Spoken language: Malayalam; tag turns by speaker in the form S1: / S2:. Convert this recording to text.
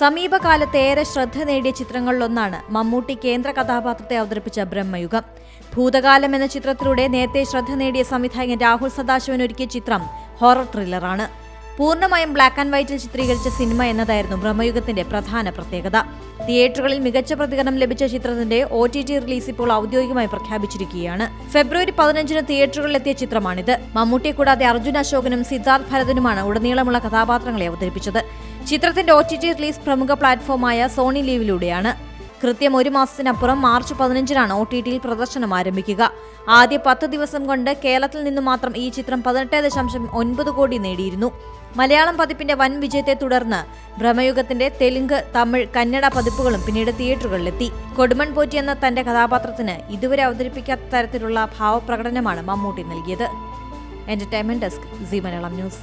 S1: സമീപകാലത്ത് ഏറെ ശ്രദ്ധ നേടിയ ചിത്രങ്ങളിലൊന്നാണ് മമ്മൂട്ടി കേന്ദ്ര കഥാപാത്രത്തെ അവതരിപ്പിച്ച ബ്രഹ്മയുഗം. ഭൂതകാലം എന്ന ചിത്രത്തിലൂടെ നേരത്തെ ശ്രദ്ധ നേടിയ സംവിധായകൻ രാഹുൽ സദാശിവൻ ഒരുക്കിയ ചിത്രം ഹൊറർ ത്രില്ലറാണ്. പൂർണമായും ബ്ലാക്ക് ആൻഡ് വൈറ്റിൽ ചിത്രീകരിച്ച സിനിമ എന്നതായിരുന്നു ബ്രഹ്മയുഗത്തിന്റെ പ്രധാന പ്രത്യേകത. തിയേറ്ററുകളിൽ മികച്ച പ്രതികരണം ലഭിച്ച ചിത്രത്തിന്റെ ഒ ടി ടി റിലീസ് ഇപ്പോൾ ഔദ്യോഗികമായി പ്രഖ്യാപിച്ചിരിക്കുകയാണ്. ഫെബ്രുവരി പതിനഞ്ചിന് തിയേറ്ററുകളിലെത്തിയ ചിത്രമാണിത്. മമ്മൂട്ടിയെ കൂടാതെ അർജുൻ അശോകനും സിദ്ധാർത്ഥ് ഭരതനുമാണ് ഉടനീളമുള്ള കഥാപാത്രങ്ങളെ അവതരിപ്പിച്ചത്. ചിത്രത്തിന്റെ ഒ ടി ടി റിലീസ് പ്രമുഖ പ്ലാറ്റ്ഫോമായ സോണി ലീവിലൂടെയാണ്. കൃത്യം ഒരു മാസത്തിനപ്പുറം മാർച്ച് പതിനഞ്ചിനാണ് ഒ ടി ടിയിൽ പ്രദർശനം ആരംഭിക്കുക. ആദ്യ പത്ത് ദിവസം കൊണ്ട് കേരളത്തിൽ നിന്ന് മാത്രം ഈ ചിത്രം പതിനെട്ട് ദശാംശം ഒൻപത് കോടി നേടിയിരുന്നു. മലയാളം പതിപ്പിന്റെ വൻ വിജയത്തെ തുടർന്ന് ഭ്രമയുഗത്തിന്റെ തെലുങ്ക് തമിഴ് കന്നഡ പതിപ്പുകളും പിന്നീട് തിയേറ്ററുകളിലെത്തി. കൊടുമൺ പോറ്റി എന്ന തന്റെ കഥാപാത്രത്തിന് ഇതുവരെ അവതരിപ്പിക്കാത്ത തരത്തിലുള്ള ഭാവപ്രകടനമാണ് മമ്മൂട്ടി നൽകിയത്. Entertainment desk Zee Malayalam News